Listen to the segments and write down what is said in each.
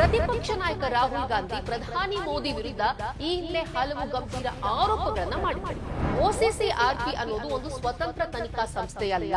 ಪ್ರತಿಪಕ್ಷ ನಾಯಕ ರಾಹುಲ್ ಗಾಂಧಿ, ಪ್ರಧಾನಿ ಮೋದಿ ವಿರುದ್ಧ ಈ ಹಿಂದೆ ಹಲವು ಗಂಭೀರ ಆರೋಪಗಳನ್ನ ಮಾಡಿದ್ದಾರೆ ಓಸಿಸಿ ಆರ್ಪಿ ಅನ್ನೋದು ಒಂದು ಸ್ವತಂತ್ರ ತನಿಖಾ ಸಂಸ್ಥೆಯಲ್ಲ.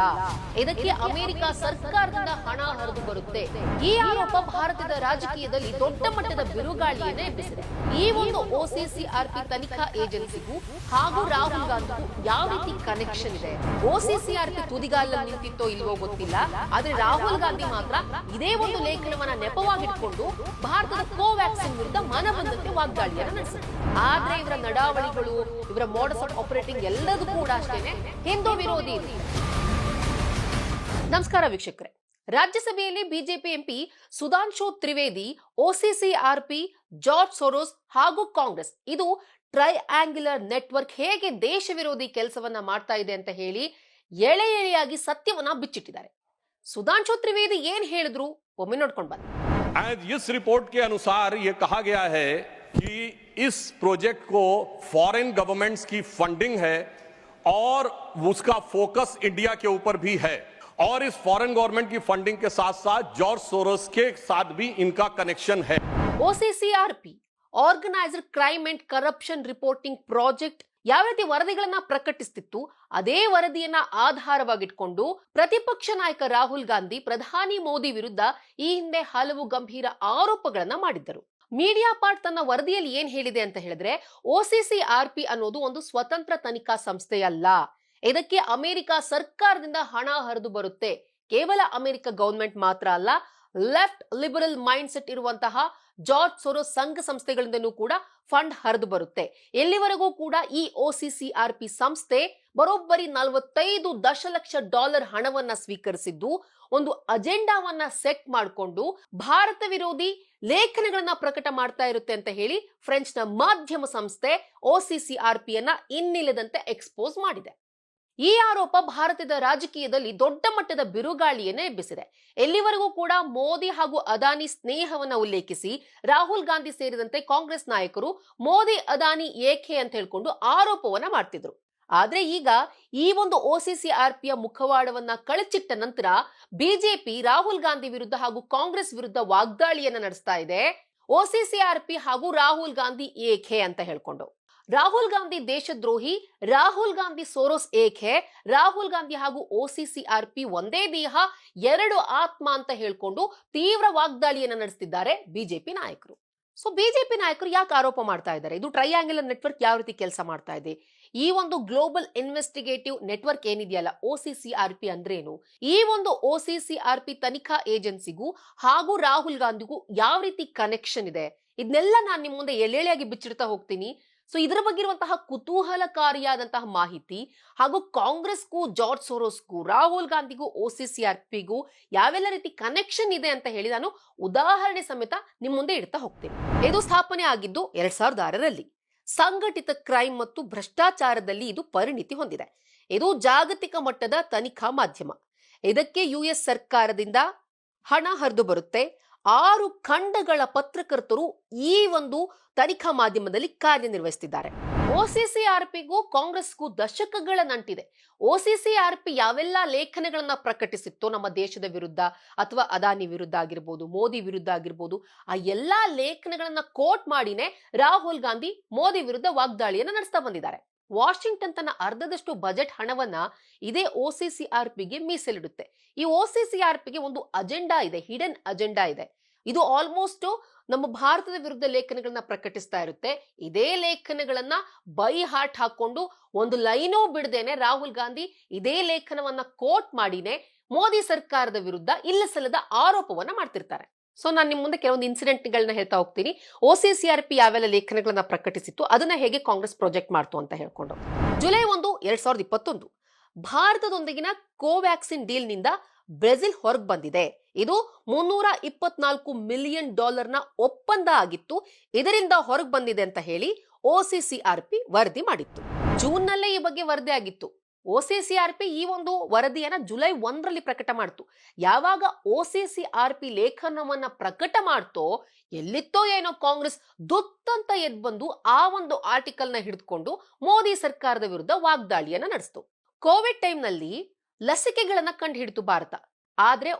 ಇದಕ್ಕೆ ಅಮೆರಿಕ ಸರ್ಕಾರದಿಂದ ಹಣ ಹರಿದು ಬರುತ್ತೆ. ಈ ಆರೋಪ ಭಾರತದ ರಾಜಕೀಯದಲ್ಲಿ ದೊಡ್ಡ ಮಟ್ಟದ ಬಿರುಗಾಳಿಯನ್ನೇ ಎಬ್ಬಿಸಿದೆ. ಈ ಒಂದು ಒಸಿಸಿ ಆರ್ಪಿ ತನಿಖಾ ಏಜೆನ್ಸಿಗೂ ಹಾಗೂ ರಾಹುಲ್ ಗಾಂಧಿಗೂ ಯಾವ ರೀತಿ ಕನೆಕ್ಷನ್ ಇದೆ? ಒಸಿಸಿ ಆರ್ಪಿ ತುದಿಗಾಲ ನಿಂತಿತ್ತೋ ಇಲ್ವೋ ಗೊತ್ತಿಲ್ಲ. ಆದ್ರೆ ರಾಹುಲ್ ಗಾಂಧಿ ಮಾತ್ರ ಇದೇ ಒಂದು ಲೇಖನವನ್ನ ನೆಪವಾಗಿಟ್ಕೊಂಡು ಭಾರತದ ಕೋವ್ಯಾಕ್ಸಿನ್ ವಿರುದ್ಧ ಮನಬಂಧಕ್ಕೆ ವಾಗ್ದಾಳಿಯನ್ನು ನಡೆಸಿದೆ. ಆದ್ರೆ ಇವರ ನಡಾವಳಿಗಳು, ಇವರ ಮೋಡಸ್ ಆಫ್ ಆಪರೇಟಿಂಗ್ ಎಲ್ಲದೂ ಕೂಡ ಅಷ್ಟೇನೆ ಹಿಂದೂ ವಿರೋಧಿ ನಮಸ್ಕಾರ ವೀಕ್ಷಕರೇ. ರಾಜ್ಯಸಭೆಯಲ್ಲಿ BJP MP Sudhanshu Trivedi OCCRP George Soros ಹಾಗೂ ಕಾಂಗ್ರೆಸ್. ಇದು ಟ್ರೈಆಂಗ್ಯುಲರ್ ನೆಟ್ವರ್ಕ್ ಹೇಗೆ ದೇಶ ವಿರೋಧಿ ಕೆಲಸವನ್ನ ಮಾಡ್ತಾ ಇದೆ ಅಂತ ಹೇಳಿ ಎಳೆ ಎಳೆಯಾಗಿ ಸತ್ಯವನ್ನ ಬಿಚ್ಚಿಟ್ಟಿದ್ದಾರೆ. ಸುಧಾಂಶು ತ್ರಿವೇದಿ ಏನ್ ಹೇಳಿದ್ರು? ಒಮ್ಮೆ ನೋಡ್ಕೊಂಡು ಬನ್ನಿ. आज इस रिपोर्ट के अनुसार ये कहा गया है कि इस प्रोजेक्ट को फॉरेन गवर्नमेंट्स की फंडिंग है और उसका फोकस इंडिया के ऊपर भी है। और इस फॉरेन गवर्नमेंट की फंडिंग के साथ साथ जॉर्ज सोरस के साथ भी इनका कनेक्शन है। OCCRP organizer crime and corruption reporting project ಯಾವ ರೀತಿ ವರದಿಗಳನ್ನ ಪ್ರಕಟಿಸ್ತಿತ್ತು, ಅದೇ ವರದಿಯನ್ನ ಆಧಾರವಾಗಿಟ್ಕೊಂಡು ಪ್ರತಿಪಕ್ಷ ನಾಯಕ ರಾಹುಲ್ ಗಾಂಧಿ, ಪ್ರಧಾನಿ ಮೋದಿ ವಿರುದ್ಧ ಈ ಹಿಂದೆ ಹಲವು ಗಂಭೀರ ಆರೋಪಗಳನ್ನ ಮಾಡಿದ್ದರು. ಮೀಡಿಯಾ ಪಾರ್ಟ್ ತನ್ನ ವರದಿಯಲ್ಲಿ ಏನ್ ಹೇಳಿದೆ ಅಂತ ಹೇಳಿದ್ರೆ ಓಸಿಸಿ ಆರ್ ಪಿ ಅನ್ನೋದು ಒಂದು ಸ್ವತಂತ್ರ ತನಿಖಾ ಸಂಸ್ಥೆಯಲ್ಲ. ಇದಕ್ಕೆ ಅಮೆರಿಕ ಸರ್ಕಾರದಿಂದ ಹಣ ಹರಿದು ಬರುತ್ತೆ. ಕೇವಲ ಅಮೆರಿಕ ಗೌರ್ಮೆಂಟ್ ಮಾತ್ರ ಅಲ್ಲ ಲೆಫ್ಟ್ ಲಿಬರಲ್ ಮೈಂಡ್ ಸೆಟ್ ಇರುವಂತಹ ಜಾರ್ಜ್ ಸೋರೋ ಸಂಘ ಸಂಸ್ಥೆಗಳಿಂದನೂ ಕೂಡ ಫಂಡ್ ಹರಿದು ಬರುತ್ತೆ. ಎಲ್ಲಿವರೆಗೂ ಕೂಡ ಈ ಆರ್ ಪಿ ಸಂಸ್ಥೆ ಬರೋಬ್ಬರಿ ನಲವತ್ತೈದು ದಶಲಕ್ಷ ಡಾಲರ್ ಹಣವನ್ನ ಸ್ವೀಕರಿಸಿದ್ದು, ಒಂದು ಅಜೆಂಡಾವನ್ನ ಸೆಟ್ ಮಾಡಿಕೊಂಡು ಭಾರತ ವಿರೋಧಿ ಲೇಖನಗಳನ್ನ ಪ್ರಕಟ ಮಾಡ್ತಾ ಇರುತ್ತೆ ಅಂತ ಹೇಳಿ ಫ್ರೆಂಚ್ನ ಮಾಧ್ಯಮ ಸಂಸ್ಥೆ ಒಸಿಸಿಆರ್ ಪಿಯನ್ನ ಇನ್ನಿಲ್ಲದಂತೆ ಎಕ್ಸ್ಪೋಸ್ ಮಾಡಿದೆ. ಈ ಆರೋಪ ಭಾರತದ ರಾಜಕೀಯದಲ್ಲಿ ದೊಡ್ಡ ಮಟ್ಟದ ಬಿರುಗಾಳಿಯನ್ನೇ ಎಬ್ಬಿಸಿದೆ. ಎಲ್ಲಿವರೆಗೂ ಕೂಡ ಮೋದಿ ಹಾಗೂ ಅದಾನಿ ಸ್ನೇಹವನ್ನ ಉಲ್ಲೇಖಿಸಿ ರಾಹುಲ್ ಗಾಂಧಿ ಸೇರಿದಂತೆ ಕಾಂಗ್ರೆಸ್ ನಾಯಕರು ಮೋದಿ, ಅದಾನಿ ಏಕೆ ಅಂತ ಹೇಳ್ಕೊಂಡು ಆರೋಪವನ್ನ ಮಾಡ್ತಿದ್ರು. ಆದ್ರೆ ಈಗ ಈ ಒಂದು ಒಸಿಸಿಆರ್ ಪಿಯ ಮುಖವಾಡವನ್ನ ಕಳಚಿಟ್ಟ ನಂತರ ಬಿಜೆಪಿ ರಾಹುಲ್ ಗಾಂಧಿ ವಿರುದ್ಧ ಹಾಗೂ ಕಾಂಗ್ರೆಸ್ ವಿರುದ್ಧ ವಾಗ್ದಾಳಿಯನ್ನ ನಡೆಸ್ತಾ ಇದೆ. ಒಸಿಸಿಆರ್ ಪಿ ಹಾಗೂ ರಾಹುಲ್ ಗಾಂಧಿ ಏಕೆ ಅಂತ ಹೇಳ್ಕೊಂಡು. ರಾಹುಲ್ ಗಾಂಧಿ ದೇಶದ್ರೋಹಿ, ರಾಹುಲ್ ಗಾಂಧಿ ಸೋರೋಸ್ ಏಕೆ, ರಾಹುಲ್ ಗಾಂಧಿ ಹಾಗೂ ಆರ್ ಪಿ ಒಂದೇ ದೇಹ, ಎರಡು ಆತ್ಮ ಅಂತ ಹೇಳ್ಕೊಂಡು ತೀವ್ರ ವಾಗ್ದಾಳಿಯನ್ನ ನಡೆಸ್ತಿದ್ದಾರೆ ಬಿಜೆಪಿ ನಾಯಕರು. ಸೊ ಬಿಜೆಪಿ ನಾಯಕರು ಯಾಕೆ ಆರೋಪ ಮಾಡ್ತಾ ಇದ್ದಾರೆ? ಇದು ಟ್ರೈಯಾಂಗಲ್ ನೆಟ್ವರ್ಕ್ ಯಾವ ರೀತಿ ಕೆಲಸ ಮಾಡ್ತಾ ಇದೆ? ಈ ಒಂದು ಗ್ಲೋಬಲ್ ಇನ್ವೆಸ್ಟಿಗೇಟಿವ್ ನೆಟ್ವರ್ಕ್ ಏನಿದೆಯಲ್ಲ ಆರ್ ಪಿ ಅಂದ್ರೇನು? ಈ ಒಂದು ಒಸಿಸಿಆರ್ ಪಿ ತನಿಖಾ ಏಜೆನ್ಸಿಗೂ ಹಾಗೂ ರಾಹುಲ್ ಗಾಂಧಿಗೂ ಯಾವ ರೀತಿ ಕನೆಕ್ಷನ್ ಇದೆ? ಇದನ್ನೆಲ್ಲ ನಾನು ನಿಮ್ಮ ಮುಂದೆ ಎಲೆಳೆಯಾಗಿ ಬಿಚ್ಚಿಡ್ತಾ ಹೋಗ್ತೀನಿ. ಸೊ ಇದರ ಬಗ್ಗೆ ಇರುವಂತಹ ಕುತೂಹಲಕಾರಿಯಾದಂತಹ ಮಾಹಿತಿ ಹಾಗೂ ಕಾಂಗ್ರೆಸ್ಗೂ, ಜಾರ್ಜ್ ಸೋರೋಸ್ಗೂ, ರಾಹುಲ್ ಗಾಂಧಿಗೂ ಒಸಿಸಿಆರ್ ಪಿಗೂ ಯಾವೆಲ್ಲ ರೀತಿ ಕನೆಕ್ಷನ್ ಇದೆ ಅಂತ ಹೇಳಿ ನಾನು ಉದಾಹರಣೆ ಸಮೇತ ನಿಮ್ಮ ಮುಂದೆ ಇಡ್ತಾ ಹೋಗ್ತೀನಿ. ಇದು ಸ್ಥಾಪನೆ ಆಗಿದ್ದು ಎರಡ್ ಸಾವಿರದ ಆರರಲ್ಲಿ. ಸಂಘಟಿತ ಕ್ರೈಮ್ ಮತ್ತು ಭ್ರಷ್ಟಾಚಾರದಲ್ಲಿ ಇದು ಪರಿಣಿತಿ ಹೊಂದಿದೆ. ಇದು ಜಾಗತಿಕ ಮಟ್ಟದ ತನಿಖಾ ಮಾಧ್ಯಮ. ಇದಕ್ಕೆ ಯುಎಸ್ ಸರ್ಕಾರದಿಂದ ಹಣ ಹರಿದು ಬರುತ್ತೆ. ಆರು ಖಂಡಗಳ ಪತ್ರಕರ್ತರು ಈ ಒಂದು ತನಿಖಾ ಮಾಧ್ಯಮದಲ್ಲಿ ಕಾರ್ಯನಿರ್ವಹಿಸುತ್ತಿದ್ದಾರೆ ಪಿಗೂ ಕಾಂಗ್ರೆಸ್ಗೂ ದಶಕಗಳ ನಂಟಿದೆ. ಒಸಿಸಿಆರ್ಪಿ ಯಾವೆಲ್ಲ ಲೇಖನಗಳನ್ನ ಪ್ರಕಟಿಸಿತ್ತೋ ನಮ್ಮ ದೇಶದ ವಿರುದ್ಧ ಅಥವಾ ಅದಾನಿ ವಿರುದ್ಧ ಆಗಿರ್ಬೋದು, ಮೋದಿ ವಿರುದ್ಧ ಆಗಿರ್ಬೋದು, ಆ ಎಲ್ಲಾ ಲೇಖನಗಳನ್ನ ಕೋಟ್ ಮಾಡಿನೇ ರಾಹುಲ್ ಗಾಂಧಿ ಮೋದಿ ವಿರುದ್ಧ ವಾಗ್ದಾಳಿಯನ್ನು ನಡೆಸ್ತಾ ಬಂದಿದ್ದಾರೆ. ವಾಷಿಂಗ್ಟನ್ ತನ್ನ ಅರ್ಧದಷ್ಟು ಬಜೆಟ್ ಹಣವನ್ನ ಇದೇ ಒಸಿಸಿಆರ್ಪಿಗೆ ಮೀಸಲಿಡುತ್ತೆ. ಈ ಒಸಿಸಿಆರ್ಪಿಗೆ ಒಂದು ಅಜೆಂಡಾ ಇದೆ, ಹಿಡನ್ ಅಜೆಂಡಾ ಇದೆ. ಇದು ಆಲ್ಮೋಸ್ಟ್ ನಮ್ಮ ಭಾರತದ ವಿರುದ್ಧ ಲೇಖನಗಳನ್ನ ಪ್ರಕಟಿಸ್ತಾ ಇರುತ್ತೆ. ಇದೇ ಲೇಖನಗಳನ್ನ ಬೈ ಹಾರ್ಟ್ ಹಾಕೊಂಡು ಒಂದು ಲೈನೂ ಬಿಡದೇನೆ ರಾಹುಲ್ ಗಾಂಧಿ ಇದೇ ಲೇಖನವನ್ನ ಕೋಟ್ ಮಾಡಿನೇ ಮೋದಿ ಸರ್ಕಾರದ ವಿರುದ್ಧ ಇಲ್ಲಸಲ್ಲದ ಆರೋಪವನ್ನ ಮಾಡ್ತಿರ್ತಾರೆ. ಸೊ ನಾನು ನಿಮ್ಮ ಮುಂದೆ ಕೆಲವೊಂದು ಇನ್ಸಿಡೆಂಟ್ಗಳನ್ನ ಹೇಳ್ತಾ ಹೋಗ್ತೀನಿ. ಒಸಿಸಿಆರ್ ಪಿ ಯಾವೆಲ್ಲ ಲೇಖನಗಳನ್ನ ಪ್ರಕಟಿಸಿತ್ತು, ಅದನ್ನ ಹೇಗೆ ಕಾಂಗ್ರೆಸ್ ಪ್ರಾಜೆಕ್ಟ್ ಮಾಡ್ತು ಅಂತ ಹೇಳ್ಕೊಂಡು. ಜುಲೈ ಒಂದು, ಎರಡ್ ಸಾವಿರದ ಇಪ್ಪತ್ತೊಂದು. ಭಾರತದೊಂದಿಗಿನ ಕೋವ್ಯಾಕ್ಸಿನ್ ಡೀಲ್ನಿಂದ ಬ್ರೆಜಿಲ್ ಹೊರಗೆ ಬಂದಿದೆ. ಇದು ಮುನ್ನೂರ ಇಪ್ಪತ್ನಾಲ್ಕು ಮಿಲಿಯನ್ ಡಾಲರ್ನ ಒಪ್ಪಂದ ಆಗಿತ್ತು. ಇದರಿಂದ ಹೊರಗೆ ಬಂದಿದೆ ಅಂತ ಹೇಳಿ O C C R P ವರದಿ ಮಾಡಿತ್ತು. ಜೂನ್ನಲ್ಲೇ ಈ ಬಗ್ಗೆ ವರದಿ ಆಗಿತ್ತು. ಒಸಿಸಿಆರ್ ಪಿ ಈ ಒಂದು ವರದಿಯನ್ನ ಜುಲೈ ಒಂದರಲ್ಲಿ ಪ್ರಕಟ ಮಾಡ್ತು. ಯಾವಾಗ ಒಸಿಸಿಆರ್ ಪಿ ಲೇಖನವನ್ನ ಪ್ರಕಟ ಮಾಡ್ತೋ, ಎಲ್ಲಿತ್ತೋ ಏನೋ ಕಾಂಗ್ರೆಸ್ ದುತ್ತಂತ ಎದ್ ಬಂದು ಆ ಒಂದು ಆರ್ಟಿಕಲ್ನ ಹಿಡಿದುಕೊಂಡು ಮೋದಿ ಸರ್ಕಾರದ ವಿರುದ್ಧ ವಾಗ್ದಾಳಿಯನ್ನ ನಡೆಸ್ತು. ಕೋವಿಡ್ ಟೈಮ್ನಲ್ಲಿ ಲಸಿಕೆಗಳನ್ನ ಕಂಡು ಹಿಡಿತು ಭಾರತ. ಆದ್ರೆ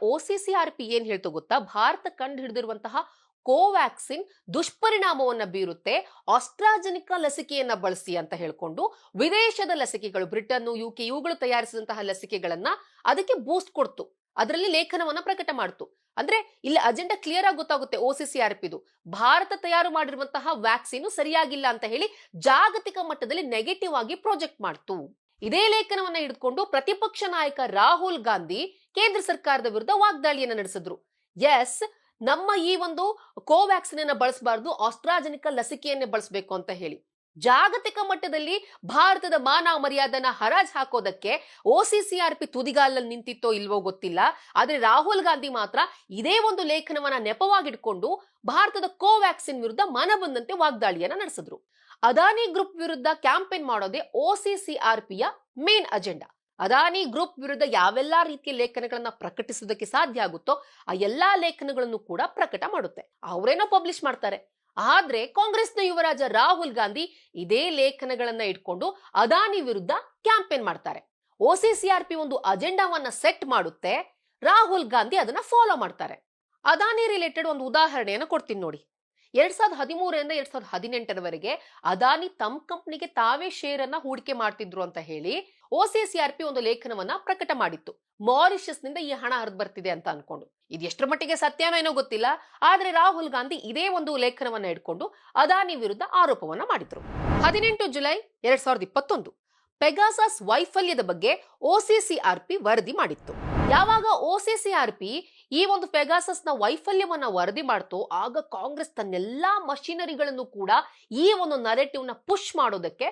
ಆರ್ ಪಿ ಏನ್ ಹೇಳ್ತು ಗೊತ್ತಾ? ಭಾರತ ಕಂಡು ಹಿಡಿದಿರುವಂತಹ ಕೋವ್ಯಾಕ್ಸಿನ್ ದುಷ್ಪರಿಣಾಮವನ್ನ ಬೀರುತ್ತೆ, ಆಸ್ಟ್ರಾಜನಿಕ ಲಸಿಕೆಯನ್ನ ಬಳಸಿ ಅಂತ ಹೇಳ್ಕೊಂಡು ವಿದೇಶದ ಲಸಿಕೆಗಳು ಬ್ರಿಟನ್ ಯುಕೆ ಇವುಗಳು ತಯಾರಿಸಿದಂತಹ ಲಸಿಕೆಗಳನ್ನ ಅದಕ್ಕೆ ಬೂಸ್ಟ್ ಕೊಡ್ತು. ಅದರಲ್ಲಿ ಲೇಖನವನ್ನ ಪ್ರಕಟ ಮಾಡ್ತು. ಅಂದ್ರೆ ಇಲ್ಲಿ ಅಜೆಂಡಾ ಕ್ಲಿಯರ್ ಆಗಿ ಗೊತ್ತಾಗುತ್ತೆ ಓಸಿಸಿಆರ್ ಪಿದು ಭಾರತ ತಯಾರು ಮಾಡಿರುವಂತಹ ವ್ಯಾಕ್ಸಿನ್ ಸರಿಯಾಗಿಲ್ಲ ಅಂತ ಹೇಳಿ ಜಾಗತಿಕ ಮಟ್ಟದಲ್ಲಿ ನೆಗೆಟಿವ್ ಆಗಿ ಪ್ರಾಜೆಕ್ಟ್ ಮಾಡ್ತು. ಇದೇ ಲೇಖನವನ್ನ ಹಿಡಿದುಕೊಂಡು ಪ್ರತಿಪಕ್ಷ ನಾಯಕ ರಾಹುಲ್ ಗಾಂಧಿ ಕೇಂದ್ರ ಸರ್ಕಾರದ ವಿರುದ್ಧ ವಾಗ್ದಾಳಿಯನ್ನ ನಡೆಸಿದ್ರು. ಎಸ್ ನಮ್ಮ ಈ ಒಂದು ಕೋವ್ಯಾಕ್ಸಿನ್ ಅನ್ನ ಬಳಸಬಾರ್ದು, ಆಸ್ಟ್ರಾಜನಿಕ ಲಸಿಕೆಯನ್ನೇ ಬಳಸಬೇಕು ಅಂತ ಹೇಳಿ. ಜಾಗತಿಕ ಮಟ್ಟದಲ್ಲಿ ಭಾರತದ ಮಾನ ಮರ್ಯಾದನ ಹರಾಜ್ ಹಾಕೋದಕ್ಕೆ ಆರ್ ಪಿ ತುದಿಗಾಲಲ್ಲಿ ನಿಂತಿತ್ತೋ ಇಲ್ವೋ ಗೊತ್ತಿಲ್ಲ. ಆದ್ರೆ ರಾಹುಲ್ ಗಾಂಧಿ ಮಾತ್ರ ಇದೇ ಒಂದು ಲೇಖನವನ್ನ ನೆಪವಾಗಿಟ್ಕೊಂಡು ಭಾರತದ ಕೋವ್ಯಾಕ್ಸಿನ್ ವಿರುದ್ಧ ಮನ ಬಂದಂತೆ ವಾಗ್ದಾಳಿಯನ್ನ ನಡೆಸಿದ್ರು. ಅದಾನಿ ಗ್ರೂಪ್ ವಿರುದ್ಧ ಕ್ಯಾಂಪೇನ್ ಮಾಡೋದೇ ಆರ್ ಪಿಯ ಮೇನ್ ಅಜೆಂಡಾ. ಅದಾನಿ ಗ್ರೂಪ್ ವಿರುದ್ಧ ಯಾವೆಲ್ಲ ರೀತಿಯ ಲೇಖನಗಳನ್ನ ಪ್ರಕಟಿಸೋದಕ್ಕೆ ಸಾಧ್ಯ ಆಗುತ್ತೋ ಆ ಎಲ್ಲಾ ಲೇಖನಗಳನ್ನು ಕೂಡ ಪ್ರಕಟ ಮಾಡುತ್ತೆ. ಅವರೇನೋ ಪಬ್ಲಿಷ್ ಮಾಡ್ತಾರೆ. ಆದ್ರೆ ಕಾಂಗ್ರೆಸ್ನ ಯುವರಾಜ ರಾಹುಲ್ ಗಾಂಧಿ ಇದೇ ಲೇಖನಗಳನ್ನ ಇಟ್ಕೊಂಡು ಅದಾನಿ ವಿರುದ್ಧ ಕ್ಯಾಂಪೇನ್ ಮಾಡ್ತಾರೆ. ಆರ್ ಪಿ ಒಂದು ಅಜೆಂಡಾವನ್ನ ಸೆಟ್ ಮಾಡುತ್ತೆ. ರಾಹುಲ್ ಗಾಂಧಿ ಅದನ್ನ ಫಾಲೋ ಮಾಡ್ತಾರೆ. ಅದಾನಿ ರಿಲೇಟೆಡ್ ಒಂದು ಉದಾಹರಣೆಯನ್ನು ಕೊಡ್ತೀನಿ ನೋಡಿ. ಎರಡ್ ಸಾವಿರದ ಹದಿಮೂರರಿಂದ ಎರಡ್ ಸಾವಿರದ ಹದಿನೆಂಟರವರೆಗೆ ಅದಾನಿ ತಮ್ಮ ಕಂಪ್ನಿಗೆ ತಾವೇ ಶೇರ್ ಅನ್ನ ಹೂಡಿಕೆ ಮಾಡ್ತಿದ್ರು ಅಂತ ಹೇಳಿ ಒಸಿಸಿಆರ್ ಪಿ ಒಂದು ಲೇಖನವನ್ನ ಪ್ರಕಟ ಮಾಡಿತ್ತು. ಮಾರಿಷಸ್ನಿಂದ ಈ ಹಣ ಹರಿದು ಬರ್ತಿದೆ ಅಂತ ಅನ್ಕೊಂಡು. ಇದು ಎಷ್ಟರ ಮಟ್ಟಿಗೆ ಸತ್ಯವೇನೋ ಗೊತ್ತಿಲ್ಲ, ಆದ್ರೆ ರಾಹುಲ್ ಗಾಂಧಿ ಇದೇ ಒಂದು ಲೇಖನವನ್ನ ಇಟ್ಕೊಂಡು ಅದಾನಿ ವಿರುದ್ಧ ಆರೋಪವನ್ನ ಮಾಡಿದ್ರು. ಹದಿನೆಂಟು ಜುಲೈ ಎರಡ್ ಸಾವಿರದ ಇಪ್ಪತ್ತೊಂದು, ಪೆಗಾಸಸ್ ವೈಫಲ್ಯದ ಬಗ್ಗೆ ಒಸಿಸಿಆರ್ಪಿ ವರದಿ ಮಾಡಿತ್ತು. ಯಾವಾಗ ಒಸಿಸಿಆರ್ಪಿ ಈ ಒಂದು ಪೆಗಾಸಸ್ನ ವೈಫಲ್ಯವನ್ನ ವರದಿ ಮಾಡ್ತೋ, ಆಗ ಕಾಂಗ್ರೆಸ್ ತನ್ನೆಲ್ಲಾ ಮಷಿನರಿಗಳನ್ನು ಕೂಡ ಈ ಒಂದು ನರೇಟಿವ್ನ ಪುಷ್ ಮಾಡೋದಕ್ಕೆ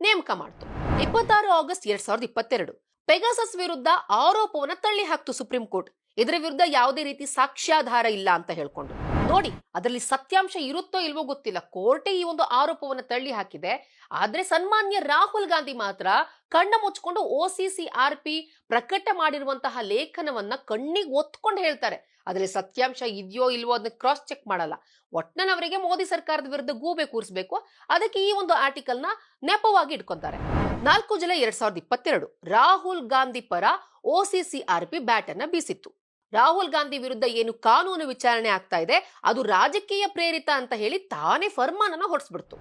ನೇಮಕ ಮಾಡ್ತು. ಇಪ್ಪತ್ತಾರು ಆಗಸ್ಟ್ ಎರಡ್ ಸಾವಿರದ ಇಪ್ಪತ್ತೆರಡು, ಪೆಗಾಸಸ್ ವಿರುದ್ಧ ಆರೋಪವನ್ನ ತಳ್ಳಿ ಹಾಕ್ತು ಸುಪ್ರೀಂ ಕೋರ್ಟ್. ಇದರ ವಿರುದ್ಧ ಯಾವುದೇ ರೀತಿ ಸಾಕ್ಷ್ಯಾಧಾರ ಇಲ್ಲ ಅಂತ ಹೇಳ್ಕೊಂಡು. ನೋಡಿ, ಅದರಲ್ಲಿ ಸತ್ಯಾಂಶ ಇರುತ್ತೋ ಇಲ್ವೋ ಗೊತ್ತಿಲ್ಲ. ಕೋರ್ಟೆ ಈ ಒಂದು ಆರೋಪವನ್ನು ತಳ್ಳಿ ಹಾಕಿದೆ. ಆದ್ರೆ ಸನ್ಮಾನ್ಯ ರಾಹುಲ್ ಗಾಂಧಿ ಮಾತ್ರ ಕಣ್ಣ ಮುಚ್ಕೊಂಡು ಒಸಿಸಿ ಆರ್ ಪಿ ಪ್ರಕಟ ಮಾಡಿರುವಂತಹ ಲೇಖನವನ್ನ ಕಣ್ಣಿಗೆ ಒತ್ಕೊಂಡು ಹೇಳ್ತಾರೆ. ಅದರಲ್ಲಿ ಸತ್ಯಾಂಶ ಇದೆಯೋ ಇಲ್ವೋ ಅದನ್ನ ಕ್ರಾಸ್ ಚೆಕ್ ಮಾಡಲ್ಲ. ಒಟ್ನವರಿಗೆ ಮೋದಿ ಸರ್ಕಾರದ ವಿರುದ್ಧ ಗೂಬೆ ಕೂರಿಸಬೇಕು. ಅದಕ್ಕೆ ಈ ಒಂದು ಆರ್ಟಿಕಲ್ನ ನೆಪವಾಗಿ ಇಟ್ಕೊಂತಾರೆ. ನಾಲ್ಕು ಜುಲೈ ಎರಡ್ ಸಾವಿರದ ಇಪ್ಪತ್ತೆರಡು, ರಾಹುಲ್ ಗಾಂಧಿ ಪರ ಒಸಿಸಿಆರ್ ಪಿ ಬ್ಯಾಟ್ ಅನ್ನ ಬೀಸಿತ್ತು. ರಾಹುಲ್ ಗಾಂಧಿ ವಿರುದ್ಧ ಏನು ಕಾನೂನು ವಿಚಾರಣೆ ಆಗ್ತಾ ಇದೆ, ಅದು ರಾಜಕೀಯ ಪ್ರೇರಿತ ಅಂತ ಹೇಳಿ ತಾನೇ ಫರ್ಮಾನನ ಹೊರಡಿಸ್ಬಿಡ್ತು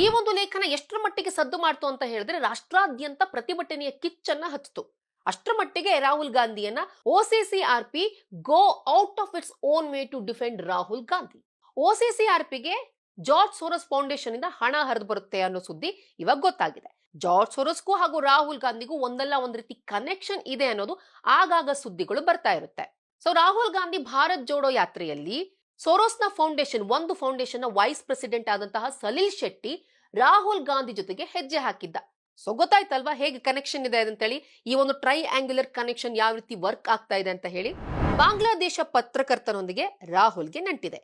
ಈ ಒಂದು ಲೇಖನ ಎಷ್ಟರ ಮಟ್ಟಿಗೆ ಸದ್ದು ಮಾಡ್ತು ಅಂತ ಹೇಳಿದ್ರೆ ರಾಷ್ಟ್ರಾದ್ಯಂತ ಪ್ರತಿಭಟನೆಯ ಕಿಚ್ಚನ್ನ ಹಚ್ಚಿತು ಅಷ್ಟರ ಮಟ್ಟಿಗೆ Rahul ಗಾಂಧಿಯನ್ನ OCCR P go out of its own way to defend Rahul Gandhi. ಒಸಿಸಿಆರ್ ಪಿಗೆ ಜಾರ್ಜ್ ಸೋರಸ್ ಫೌಂಡೇಶನ್ ಇಂದ ಹಣ ಹರಿದು ಬರುತ್ತೆ ಅನ್ನೋ ಸುದ್ದಿ ಇವಾಗ ಗೊತ್ತಾಗಿದೆ. ಜಾರ್ಜ್ ಸೋರಸ್ಗೂ ಹಾಗೂ ರಾಹುಲ್ ಗಾಂಧಿಗೂ ಒಂದಲ್ಲ ಒಂದ್ ರೀತಿ ಕನೆಕ್ಷನ್ ಇದೆ ಅನ್ನೋದು ಆಗಾಗ ಸುದ್ದಿಗಳು ಬರ್ತಾ ಇರುತ್ತೆ. ಸೊ ರಾಹುಲ್ ಗಾಂಧಿ ಭಾರತ್ ಜೋಡೋ ಯಾತ್ರೆಯಲ್ಲಿ ಸೋರೋಸ್ನ ಫೌಂಡೇಶನ್ ಒಂದು ಫೌಂಡೇಶನ್ನ ವೈಸ್ ಪ್ರೆಸಿಡೆಂಟ್ ಆದಂತಹ ಸಲೀಲ್ ಶೆಟ್ಟಿ ರಾಹುಲ್ ಗಾಂಧಿ ಜೊತೆಗೆ ಹೆಜ್ಜೆ ಹಾಕಿದ್ದ ಸೊ ಗೊತ್ತಾಯ್ತಲ್ವಾ ಹೇಗೆ ಕನೆಕ್ಷನ್ ಇದೆ ಅಂತ ಹೇಳಿ ಈ ಒಂದು ಟ್ರೈ ಆಂಗ್ಯುಲರ್ ಕನೆಕ್ಷನ್ ಯಾವ ರೀತಿ ವರ್ಕ್ ಆಗ್ತಾ ಇದೆ ಅಂತ ಹೇಳಿ ಬಾಂಗ್ಲಾದೇಶ ಪತ್ರಕರ್ತನೊಂದಿಗೆ ರಾಹುಲ್ಗೆ ನಂಟಿದೆ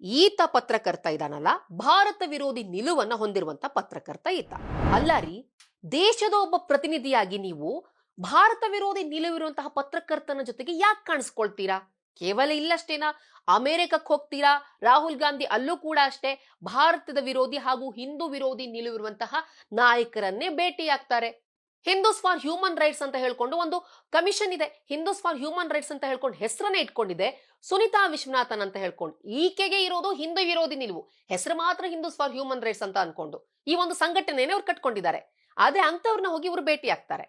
ಈತ ಪತ್ರಕರ್ತ ಇದಾನಲ್ಲ, ಭಾರತ ವಿರೋಧಿ ನಿಲುವನ್ನ ಹೊಂದಿರುವಂತ ಪತ್ರಕರ್ತ ಈತ. ಅಲ್ಲ ರೀ, ದೇಶದ ಒಬ್ಬ ಪ್ರತಿನಿಧಿಯಾಗಿ ನೀವು ಭಾರತ ವಿರೋಧಿ ನಿಲುವಿರುವಂತಹ ಪತ್ರಕರ್ತನ ಜೊತೆಗೆ ಯಾಕೆ ಕಾಣಿಸ್ಕೊಳ್ತೀರಾ? ಕೇವಲ ಇಲ್ಲಷ್ಟೇನಾ? ಅಮೆರಿಕಕ್ಕೆ ಹೋಗ್ತೀರಾ? ರಾಹುಲ್ ಗಾಂಧಿ ಅಲ್ಲೂ ಕೂಡ ಅಷ್ಟೇ, ಭಾರತದ ವಿರೋಧಿ ಹಾಗೂ ಹಿಂದೂ ವಿರೋಧಿ ನಿಲುವಿರುವಂತಹ ನಾಯಕರನ್ನೇ ಭೇಟಿಯಾಗ್ತಾರೆ. ಹಿಂದೂಸ್ ಫಾರ್ ಹ್ಯೂಮನ್ ರೈಟ್ಸ್ ಅಂತ ಹೇಳ್ಕೊಂಡು ಒಂದು ಕಮಿಷನ್ ಇದೆ. ಹಿಂದೂಸ್ ಫಾರ್ ಹ್ಯೂಮನ್ ರೈಟ್ಸ್ ಅಂತ ಹೇಳ್ಕೊಂಡು ಹೆಸರನ್ನೇ ಇಟ್ಕೊಂಡಿದೆ. ಸುನಿತಾ ವಿಶ್ವನಾಥನ್ ಅಂತ ಹೇಳ್ಕೊಂಡು ಈಕೆಗೆ ಇರೋದು ಹಿಂದೂ ವಿರೋಧಿ ನಿಲುವು. ಹೆಸರು ಮಾತ್ರ ಹಿಂದೂಸ್ ಫಾರ್ ಹ್ಯೂಮನ್ ರೈಟ್ಸ್ ಅಂತ ಅನ್ಕೊಂಡು ಈ ಒಂದು ಸಂಘಟನೆಯೇ ಅವ್ರು ಕಟ್ಕೊಂಡಿದ್ದಾರೆ. ಆದ್ರೆ ಅಂತವ್ರನ್ನ ಹೋಗಿ ಇವರು ಭೇಟಿ ಆಗ್ತಾರೆ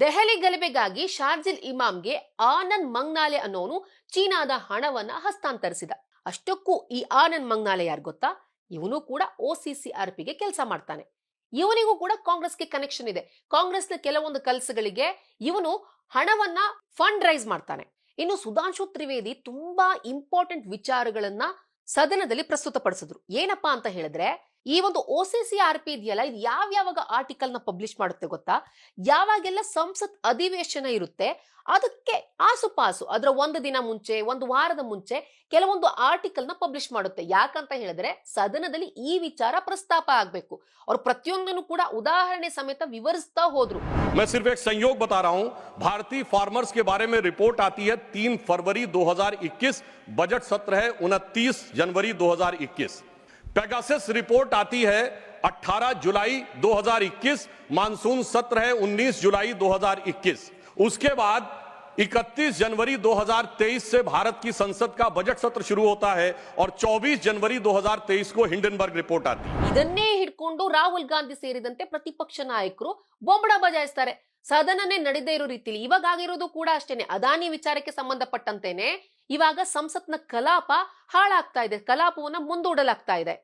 ದೆಹಲಿ ಗಲಭೆಗಾಗಿ ಶಾರ್ಜಿಲ್ ಇಮಾಮ್ಗೆ ಆನಂದ್ ಮಂಗ್ನಾಲೆ ಅನ್ನೋನು ಚೀನಾದ ಹಣವನ್ನ ಹಸ್ತಾಂತರಿಸಿದ. ಅಷ್ಟಕ್ಕೂ ಈ ಆನಂದ್ ಮಂಗ್ನಾಲೆ ಯಾರು ಗೊತ್ತಾ? ಇವನು ಕೂಡ ಒಸಿಸಿಆರ್ ಪಿಗೆ ಕೆಲಸ ಮಾಡ್ತಾನೆ. ಇವನಿಗೂ ಕೂಡ ಕಾಂಗ್ರೆಸ್ಗೆ ಕನೆಕ್ಷನ್ ಇದೆ. ಕಾಂಗ್ರೆಸ್ನ ಕೆಲವೊಂದು ಕೆಲಸಗಳಿಗೆ ಇವನು ಹಣವನ್ನ ಫಂಡ್ ರೈಸ್ ಮಾಡ್ತಾನೆ. ಇನ್ನು ಸುಧಾಂಶು ತ್ರಿವೇದಿ ತುಂಬಾ ಇಂಪಾರ್ಟೆಂಟ್ ವಿಚಾರಗಳನ್ನ ಸದನದಲ್ಲಿ ಪ್ರಸ್ತುತಪಡಿಸಿದ್ರು. ಏನಪ್ಪಾ ಅಂತ ಹೇಳಿದ್ರೆ ಈ ಒಂದು ಒಸಿಸಿ ಆರ್ ಪಿ ಇದೆಯಲ್ಲ ಇದು ಯಾವ ಯಾವಾಗ ಆರ್ಟಿಕಲ್ ನ ಪಬ್ಲಿಷ್ ಮಾಡುತ್ತೆ ಗೊತ್ತಾ ಯಾವಾಗೆಲ್ಲ ಸಂಸತ್ ಅಧಿವೇಶನ ಇರುತ್ತೆ ಅದಕ್ಕೆ ಆಸುಪಾಸು ಅದರ ಒಂದು ದಿನ ಮುಂಚೆ ಒಂದು ವಾರದ ಮುಂಚೆ ಕೆಲವೊಂದು ಆರ್ಟಿಕಲ್ ನ ಪಬ್ಲಿಷ್ ಮಾಡುತ್ತೆ ಯಾಕಂತ ಹೇಳಿದ್ರೆ ಸದನದಲ್ಲಿ ಈ ವಿಚಾರ ಪ್ರಸ್ತಾಪ ಆಗ್ಬೇಕು ಅವ್ರು ಪ್ರತಿಯೊಂದನ್ನು ಕೂಡ ಉದಾಹರಣೆ ಸಮೇತ ವಿವರಿಸ್ತಾ ಹೋದ್ರು मैं सिर्फ एक संयोग बता रहा हूं भारतीय फार्मर्स के बारे में रिपोर्ट आती है 3 फरवरी 2021 बजट सत्र है 29 जनवरी 2021 पेगासिस रिपोर्ट आती है 18 जुलाई 2021 मानसून सत्र है 19 जुलाई 2021 उसके बाद 31 जनवरी 2023 से भारत की संसद का बजट सत्र शुरू होता है और 24 जनवरी 2023 को हिंडनबर्ग रिपोर्ट आती है ಇದನ್ನೇ ಹಿಡ್ಕೊಂಡು ರಾಹುಲ್ ಗಾಂಧಿ ಸೇರಿದಂತೆ ಪ್ರತಿಪಕ್ಷ ನಾಯಕರು ಬೊಂಬಡ ಬಜಾಯಿಸ್ತಾರೆ ಸದನನೇ ನಡೆದೇ ಇರೋ ರೀತಿಲಿ ಇವಾಗ ಆಗಿರೋದು ಕೂಡ ಅಷ್ಟೇನೆ ಅದಾನಿ ವಿಚಾರಕ್ಕೆ ಸಂಬಂಧಪಟ್ಟಂತೇನೆ ಇವಾಗ ಸಂಸತ್ನ ಕಲಾಪ ಹಾಳಾಗ್ತಾ ಇದೆ, ಕಲಾಪವನ್ನ ಮುಂದೂಡಲಾಗ್ತಾ ಇದೆ.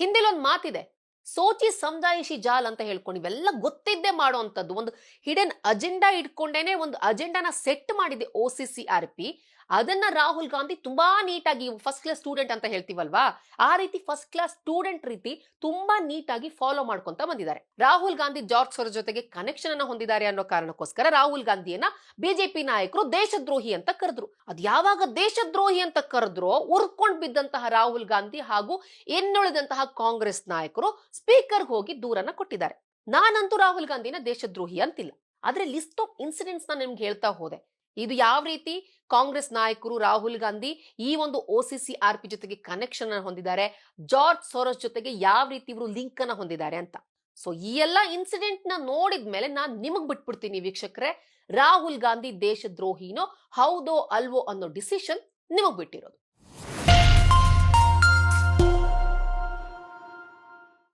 ಹಿಂದಿಲೊಂದು ಮಾತಿದೆ, ಸೋಚಿ ಸಮಜಾಯಿಷಿ ಜಾಲ್ ಅಂತ ಹೇಳ್ಕೊಂಡು ಇವೆಲ್ಲ ಗೊತ್ತಿದ್ದೇ ಮಾಡುವಂಥದ್ದು ಒಂದು ಹಿಡನ್ ಅಜೆಂಡಾ ಇಟ್ಕೊಂಡೇನೆ ಒಂದು ಅಜೆಂಡಾನ ಸೆಟ್ ಮಾಡಿದೆ O C C R P. ಅದನ್ನ ರಾಹುಲ್ ಗಾಂಧಿ ತುಂಬಾ ನೀಟಾಗಿ ಫಸ್ಟ್ ಕ್ಲಾಸ್ ಸ್ಟೂಡೆಂಟ್ ಅಂತ ಹೇಳ್ತೀವಲ್ವಾ? ಆ ರೀತಿ ಫಸ್ಟ್ ಕ್ಲಾಸ್ ಸ್ಟೂಡೆಂಟ್ ರೀತಿ ತುಂಬಾ ನೀಟಾಗಿ ಫಾಲೋ ಮಾಡ್ಕೊಂತ ಬಂದಿದ್ದಾರೆ. ರಾಹುಲ್ ಗಾಂಧಿ, ಜಾರ್ಜ್ ಸ್ವರ ಜೊತೆಗೆ ಕನೆಕ್ಷನ್ ಅನ್ನ ಹೊಂದಿದ್ದಾರೆ ಅನ್ನೋ ಕಾರಣಕ್ಕೋಸ್ಕರ ರಾಹುಲ್ ಗಾಂಧಿಯನ್ನ ಬಿಜೆಪಿ ನಾಯಕರು ದೇಶದ್ರೋಹಿ ಅಂತ ಕರೆದ್ರು. ಅದ್ ಯಾವಾಗ ದೇಶದ್ರೋಹಿ ಅಂತ ಕರೆದ್ರೋ ಉರ್ಕೊಂಡ್ ಬಿದ್ದಂತಹ ರಾಹುಲ್ ಗಾಂಧಿ ಹಾಗೂ ಇನ್ನುಳಿದಂತಹ ಕಾಂಗ್ರೆಸ್ ನಾಯಕರು ಸ್ಪೀಕರ್ ಹೋಗಿ ದೂರನ್ನ ಕೊಟ್ಟಿದ್ದಾರೆ. ನಾನಂತೂ ರಾಹುಲ್ ಗಾಂಧಿನ ದೇಶದ್ರೋಹಿ ಅಂತಿಲ್ಲ. ಆದ್ರೆ ಲಿಸ್ಟ್ ಆಫ್ ಇನ್ಸಿಡೆಂಟ್ಸ್ನ ನಿಮ್ಗೆ ಹೇಳ್ತಾ ಹೋದೆ. ಇದು ಯಾವ ರೀತಿ ಕಾಂಗ್ರೆಸ್ ನಾಯಕರು ರಾಹುಲ್ ಗಾಂಧಿ ಈ ಒಂದು ಒ ಸಿ ಆರ್ ಪಿ ಜೊತೆಗೆ ಕನೆಕ್ಷನ್ ಅನ್ನು ಹೊಂದಿದ್ದಾರೆ, ಜಾರ್ಜ್ ಸೋರಸ್ ಜೊತೆಗೆ ಯಾವ ರೀತಿ ಇವರು ಲಿಂಕ್ ಅನ್ನ ಹೊಂದಿದ್ದಾರೆ ಅಂತ. ಸೊ ಈ ಎಲ್ಲ ಇನ್ಸಿಡೆಂಟ್ನ ನೋಡಿದ್ಮೇಲೆ ನಾನು ನಿಮಗ್ ಬಿಟ್ಬಿಡ್ತೀನಿ ವೀಕ್ಷಕರೆ, ರಾಹುಲ್ ಗಾಂಧಿ ದೇಶದ್ರೋಹಿನೋ ಹೌದೋ ಅಲ್ವೋ ಅನ್ನೋ ಡಿಸಿಷನ್ ನಿಮಗ್ ಬಿಟ್ಟಿರೋದು.